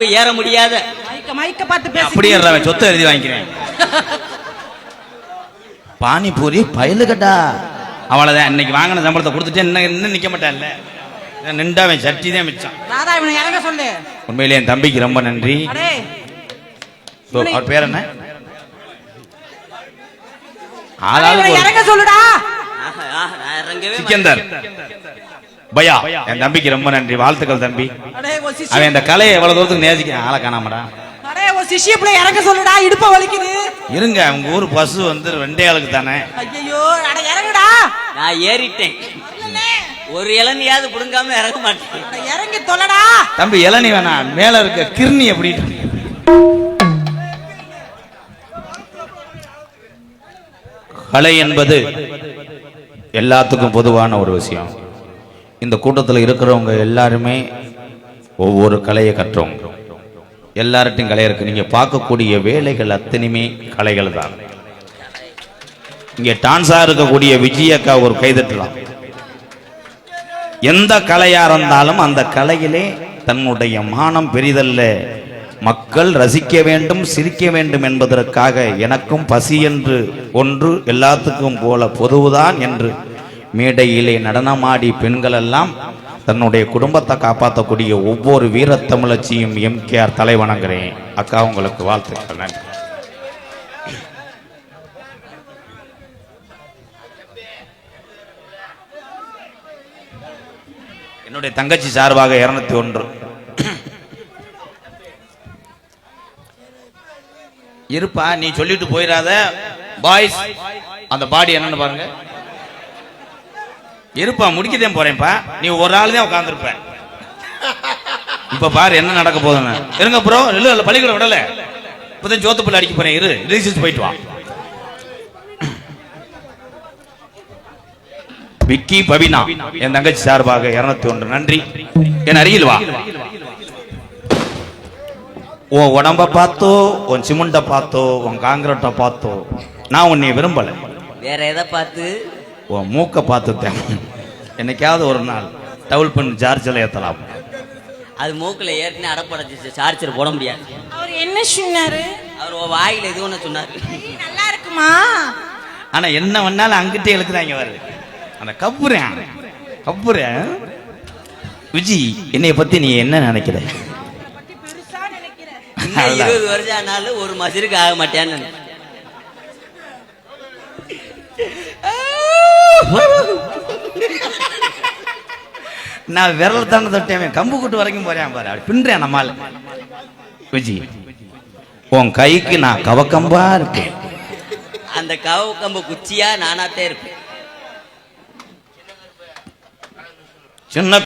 ஏற முடியாத. மைக்க மைக்க பார்த்து பேசு அப்படியே அவன் சொத்தை எழுதி வாங்கிக்கிறேன். பானிபூரி பயலுகட்டா அவ்வளவுதான் இன்னைக்கு வாங்கின சம்பளத்தை கொடுத்துட்டு இன்னும் இன்னும் நிக்க மாட்டான்ல. நின்றா அவன் சட்டி தான் மிச்சான் ராதா இவனை இறங்க சொல்லு. உண்மையிலே என் தம்பிக்கு ரொம்ப நன்றி. அவர் பேர் என்ன? ஆளாளுக்கு இறங்க சொல்லுடா. சிக்கந்தர். பயா. என் தம்பிக்கு ரொம்ப நன்றி. வாழ்த்துக்கள் தம்பி. அவன் இந்த கலையை எவ்வளவு தூரத்துக்கு நேசிக்கிறான் ஆளை காணாமடா. அடே ஒரு சிஷ்ய பிள்ளை இறங்க சொல்லுடா இடுப்ப வலிக்குது. இருங்க உங்க ஊர் பசு வந்து ரெண்டே ஆளுக்கு தானே. ஐயோ அட இறங்குடா. நான் ஏறிட்டேன். ஒரு இளநியாவது புடுங்காம இறங்க மாட்டேன். அட இறங்கி தொலைடா. தம்பி இளநி வேணாம் மேல இருக்க கிர்னி எப்படி கலை என்பது எல்லாத்துக்கும் பொதுவான ஒரு விஷயம். இந்த கூட்டத்தில் இருக்கிறவங்க எல்லாருமே ஒவ்வொரு கலையை கற்றவங்க எல்லார்ட்டையும் கலை இருக்கு. நீங்க பார்க்கக்கூடிய வேலைகள் அத்தனையுமே கலைகள் தான். இங்க டான்ஸா இருக்கக்கூடிய விஜயக்கா ஒரு கைதட்டலாம் எந்த கலையா இருந்தாலும் அந்த கலையிலே தன்னுடைய மானம் பெரிதல்ல. மக்கள் ரசிக்க வேண்டும் சிரிக்க வேண்டும் என்பதற்காக எனக்கும் பசி என்று ஒன்று எல்லாத்துக்கும் போல பொதுவுதான் என்று மேடையிலே நடனமாடி பெண்கள் எல்லாம் தன்னுடைய குடும்பத்தை காப்பாற்றக்கூடிய ஒவ்வொரு வீரத்தமிழச்சியும் எம்கேஆர் தலை வணங்குறேன் அக்கா உங்களுக்கு வாழ்த்துக்கள். நன்றி. என்னுடைய தங்கச்சி சார்பாக இருநூத்தி ஒன்று. இருப்பா நீ சொல்லிட்டு போயிடாத. பாய்ஸ் அந்த பாடி என்னன்னு பாருங்க. இருப்பா முடிக்கதே போறேன்ப்பா. நீ ஒரு ஆள் தான் உட்காந்துருப்ப இப்ப பாரு என்ன நடக்க போகுதுன்னு. இருங்க ப்ரோ இல்ல இல்ல பள்ளிக்கூடம் விடல. இப்பதான் ஜோத்து பிள்ளை அடிக்க போறேன். இரு ரிஜிஸ்டர் போயிட்டு வா. விக்கி பவினா என் தங்கச்சி சார்பாக இருநூத்தி ஒன்று நன்றி. என் அருகில் வா. உன் உடம்ப பார்த்தோ உன் சிமெண்ட பார்த்தோ உன் காங்கிரட்டை பார்த்தோ. நான் உன்னை விரும்பல. வேற எதை பார்த்து? உன் மூக்க பார்த்துட்டேன். என்னைக்காவது ஒரு நாள் டவுல் பண்ணி ஜார்ஜில் ஏத்தலாம். அது மூக்குல ஏற்கனவே அடப்படைச்சு சார்ஜர் போட முடியாது. அவர் என்ன சொன்னாரு? அவர் வாயில எது ஒண்ணு சொன்னாரு. நல்லா இருக்குமா? ஆனா என்ன வேணாலும் அங்கிட்டே இழுக்கிறாங்க பாரு. அந்த கப்புறேன் கப்புறேன் விஜி என்னைய பத்தி நீ என்ன நினைக்கிற. இருபது வருஷம் ஆனாலும் ஒரு மசிருக்கு ஆக மாட்டேன்னு. நான் விரல் தானே தொட்டேன். கம்பு கூட்டு வரைக்கும் போறேன் பாரு. அப்படி பின்றேன் நம்மால் விஜி உன் கைக்கு நான் கவக்கம்பா இருக்கேன். அந்த கவு கம்பு குச்சியா நானாத்தே இருப்பேன். சின்ன